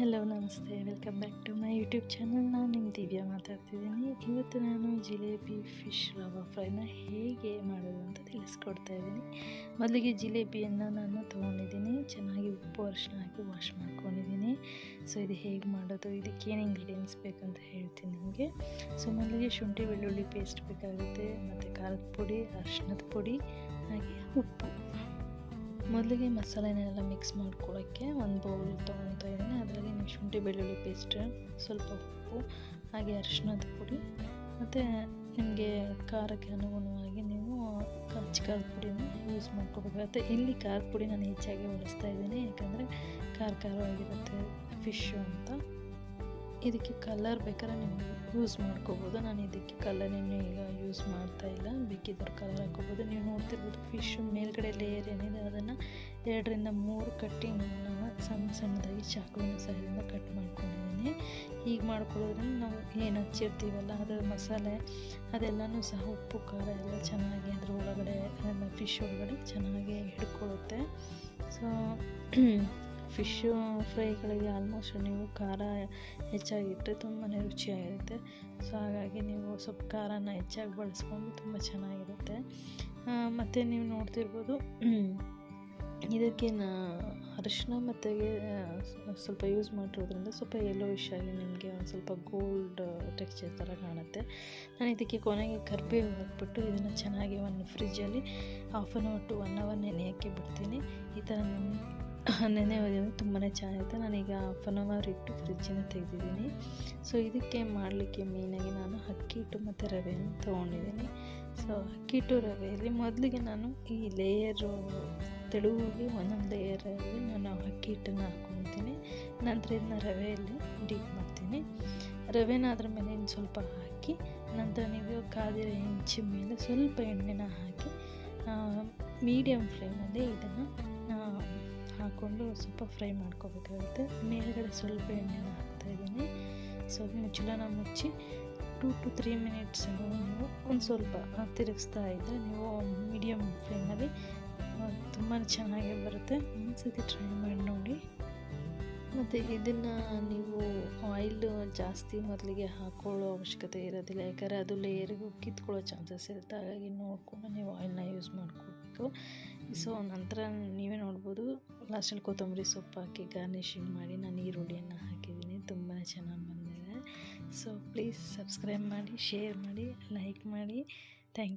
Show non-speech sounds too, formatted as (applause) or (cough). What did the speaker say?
Hello, ನಮಸ್ತೆ. Welcome back to my YouTube channel. ನಾನು ನಿಮ್ಮ ದಿವ್ಯಾ ಮಾತಾಡ್ತಿದ್ದೀನಿ. ಇವತ್ತು ನಾನು ಜಿಲೇಬಿ ಫಿಶ್ ರವಾ ಫ್ರೈನ ಹೇಗೆ ಮಾಡೋದು ಅಂತ ತಿಳಿಸ್ಕೊಡ್ತಾ ಇದ್ದೀನಿ. ಮೊದಲಿಗೆ ಜಿಲೇಬಿಯನ್ನು ನಾನು ತೊಗೊಂಡಿದ್ದೀನಿ. ಚೆನ್ನಾಗಿ ಉಪ್ಪು ಅರಿಶಿನ ಹಾಕಿ ವಾಶ್ ಮಾಡ್ಕೊಂಡಿದ್ದೀನಿ. ಸೊ ಇದು ಹೇಗೆ ಮಾಡೋದು ಇದಕ್ಕೇನು ಇಂಗ್ರೀಡಿಯೆಂಟ್ಸ್ ಬೇಕಂತ ಹೇಳ್ತೀನಿ ನಿಮಗೆ. ಸೊ ಮೊದಲಿಗೆ ಶುಂಠಿ, ಬೆಳ್ಳುಳ್ಳಿ ಪೇಸ್ಟ್ ಬೇಕಾಗುತ್ತೆ. ಮತ್ತು ಖಾರದ ಪುಡಿ ಅರಿಶಿನದ ಪುಡಿ, ಹಾಗೆ ಉಪ್ಪು. ಮೊದಲಿಗೆ ಮಸಾಲೆನೆಲ್ಲ ಮಿಕ್ಸ್ ಮಾಡ್ಕೊಳ್ಳೋಕ್ಕೆ ಒಂದು ಬೌಲ್ ತೊಗೊಳ್ತಾ ಇದ್ದೀನಿ. ಅದರಲ್ಲಿ ಶುಂಠಿ, ಬೆಳ್ಳುಳ್ಳಿ ಪೇಸ್ಟ್ ಸ್ವಲ್ಪ ಉಪ್ಪು, ಹಾಗೆ ಅರಿಶಿನದ ಪುಡಿ, ಮತ್ತು ನಿಮಗೆ ಖಾರಕ್ಕೆ ಅನುಗುಣವಾಗಿ ನೀವು ಕಚ್ಚ ಖಾರದ ಪುಡಿನ ಯೂಸ್ ಮಾಡ್ಕೋಬೇಕಾಗುತ್ತೆ ಇಲ್ಲಿ ಖಾರದ ಪುಡಿ ನಾನು ಹೆಚ್ಚಾಗಿ ಬಳಸ್ತಾ ಇದ್ದೀನಿ. ಯಾಕಂದರೆ ಖಾರ ಖಾರವಾಗಿರುತ್ತೆ ಫಿಶ್ಶು ಅಂತ. ಇದಕ್ಕೆ ಕಲರ್ ಬೇಕಾದ್ರೆ ನೀವು ಯೂಸ್ ಮಾಡ್ಕೋಬೋದು. ನಾನು ಇದಕ್ಕೆ ಕಲರೇನು ಈಗ ಯೂಸ್ ಮಾಡ್ತಾ ಇಲ್ಲ. ಬೇಕಿದ್ದರೆ ಕಲರ್ ಹಾಕೋಬೋದು ನೀವು ನೋಡ್ತಿರ್ಬೋದು ಫಿಶ್ ಮೇಲ್ಗಡೆ ಲೇಯರ್ ಏನಿದೆ, ಅದನ್ನು ಎರಡರಿಂದ ಮೂರು ಕಟ್ಟಿಂಗ್ ನಾನು ಸಣ್ಣ ಸಣ್ಣದಾಗಿ ಚಾಕುವಿನ ಸಹಾಯದಿಂದ ಕಟ್ ಮಾಡ್ಕೊಂಡಿದ್ದೀನಿ. ಹೀಗೆ ಮಾಡ್ಕೊಳ್ಳೋದ್ರಿಂದ ನಾವು ಏನು ಹಚ್ಚಿರ್ತೀವಲ್ಲ ಅದರ ಮಸಾಲೆ ಅದೆಲ್ಲನೂ ಸಹ ಉಪ್ಪು, ಖಾರ ಎಲ್ಲ ಚೆನ್ನಾಗಿ ಅದ್ರ ಒಳಗಡೆ ಫಿಶ್ ಒಳಗಡೆ ಚೆನ್ನಾಗಿ ಹಿಡ್ಕೊಳ್ಳುತ್ತೆ. ಸೊ ಫಿಶ್ಶು ಫ್ರೈಗಳಿಗೆ ಆಲ್ಮೋಸ್ಟ್ ನೀವು ಖಾರ ಹೆಚ್ಚಾಗಿಟ್ಟರೆ ತುಂಬಾ ರುಚಿಯಾಗಿರುತ್ತೆ. ಸೊ ಹಾಗಾಗಿ ನೀವು ಸ್ವಲ್ಪ ಖಾರನ ಹೆಚ್ಚಾಗಿ ಬಳಸ್ಕೊಂಡು ತುಂಬ ಚೆನ್ನಾಗಿರುತ್ತೆ. ಮತ್ತು ನೀವು ನೋಡ್ತಿರ್ಬೋದು ಇದಕ್ಕೆ ನಾ ಅರಿಶಿನ ಮತ್ತು ಸ್ವಲ್ಪ ಯೂಸ್ ಮಾಡಿರೋದ್ರಿಂದ ಸ್ವಲ್ಪ ಯೆಲ್ಲೋಯಿಶ್ ಆಗಿ ನಿಮಗೆ ಒಂದು ಸ್ವಲ್ಪ ಗೋಲ್ಡ್ ಟೆಕ್ಸ್ಚರ್ ಥರ ಕಾಣುತ್ತೆ. ನಾನು ಇದಕ್ಕೆ ಕೊನೆಗೆ ಕರ್ಬೇವು ಹಾಕ್ಬಿಟ್ಟು ಇದನ್ನು ಚೆನ್ನಾಗಿ ಒಂದು ಫ್ರಿಜ್ಜಲ್ಲಿ half an hour to one hour ನೆನೆಯೋಕ್ಕೆ ಬಿಡ್ತೀನಿ. ಈ ಥರ (coughs) ನೆನೆ ತುಂಬಾ ಚೆನ್ನಾಗಿತ್ತು. ನಾನೀಗ ಹಾಫ್ ಆನ್ ಅವರ್ ಇಟ್ಟು ಫ್ರಿಜ್ಜನ್ನು ತೆಗೆದಿದ್ದೀನಿ. ಸೊ ಇದಕ್ಕೆ ಮಾಡಲಿಕ್ಕೆ ಮೇಯ್ನಾಗಿ ನಾನು ಅಕ್ಕಿ ಹಿಟ್ಟು ಮತ್ತು ರವೆಯನ್ನು ತೊಗೊಂಡಿದ್ದೀನಿ. ಸೊ ಅಕ್ಕಿ ಹಿಟ್ಟು ರವೆಯಲ್ಲಿ ಮೊದಲಿಗೆ ನಾನು ಈ ಲೇಯರು ತೆಳುವಾಗಿ ಒಂದೊಂದು ಲೇಯರಲ್ಲಿ ನಾನು ಅಕ್ಕಿ ಹಿಟ್ಟನ್ನು ಹಾಕ್ಕೊತೀನಿ ನಂತರ ಇದನ್ನ ರವೆಯಲ್ಲಿ ಡೀಪ್ ಮಾಡ್ತೀನಿ. ರವೆನ ಅದ್ರ ಮೇಲೆ ಇನ್ನು ಸ್ವಲ್ಪ ಹಾಕಿ, ನಂತರ ನೀವು ಕಾದಿರೋ ಹೆಂಚಿನ ಮೇಲೆ ಸ್ವಲ್ಪ ಎಣ್ಣೆನ ಹಾಕಿ ಮೀಡಿಯಮ್ ಫ್ಲೇಮಲ್ಲಿ ಇದನ್ನು ಹಾಕ್ಕೊಂಡು ಸ್ವಲ್ಪ ಫ್ರೈ ಮಾಡ್ಕೋಬೇಕಾಗುತ್ತೆ. ಮೇಲುಗಡೆ ಸ್ವಲ್ಪ ಎಣ್ಣೆನ ಹಾಕ್ತಾಯಿದ್ದೀನಿ ಸೊ ಮುಚ್ಚಳನ ಮುಚ್ಚಿ ಟೂ ಟು ತ್ರೀ ಮಿನಿಟ್ಸ್ ನೀವು ಒಂದು ಸ್ವಲ್ಪ ತಿರುಗಿಸ್ತಾ ಇದ್ದರೆ ನೀವು ಮೀಡಿಯಮ್ ಫ್ಲೇಮಲ್ಲಿ ತುಂಬಾ ಚೆನ್ನಾಗಿ ಬರುತ್ತೆ. ಒಂದು ಸತಿ ಟ್ರೈ ಮಾಡಿ ನೋಡಿ. ಮತ್ತು ಇದನ್ನು ನೀವು ಆಯಿಲ್ ಜಾಸ್ತಿ ಮೊದಲಿಗೆ ಹಾಕ್ಕೊಳ್ಳೋ ಅವಶ್ಯಕತೆ ಇರೋದಿಲ್ಲ. ಯಾಕಂದರೆ ಅದು ಲೇಯರ್ಗೂ ಕಿತ್ಕೊಳ್ಳೋ ಚಾನ್ಸಸ್ ಇರುತ್ತೆ. ಹಾಗಾಗಿ ನೋಡಿಕೊಂಡು ನೀವು ಆಯಿಲ್ನ ಯೂಸ್ ಮಾಡ್ಕೋಬೇಕು. ಸೊ ನಂತರ ನೀವೇ ನೋಡ್ಬೋದು. ಲಾಸ್ಟಲ್ಲಿ ಕೊತ್ತಂಬರಿ ಸೊಪ್ಪು ಹಾಕಿ ಗಾರ್ನಿಷಿಂಗ್ ಮಾಡಿ ನಾನು ಈರುಳ್ಳಿಯನ್ನು ಹಾಕಿದ್ದೀನಿ. ತುಂಬಾ ಚೆನ್ನಾಗಿ ಬಂದಿದೆ. ಸೊ ಪ್ಲೀಸ್ ಸಬ್ಸ್ಕ್ರೈಬ್ ಮಾಡಿ ಶೇರ್ ಮಾಡಿ ಲೈಕ್ ಮಾಡಿ. Thank you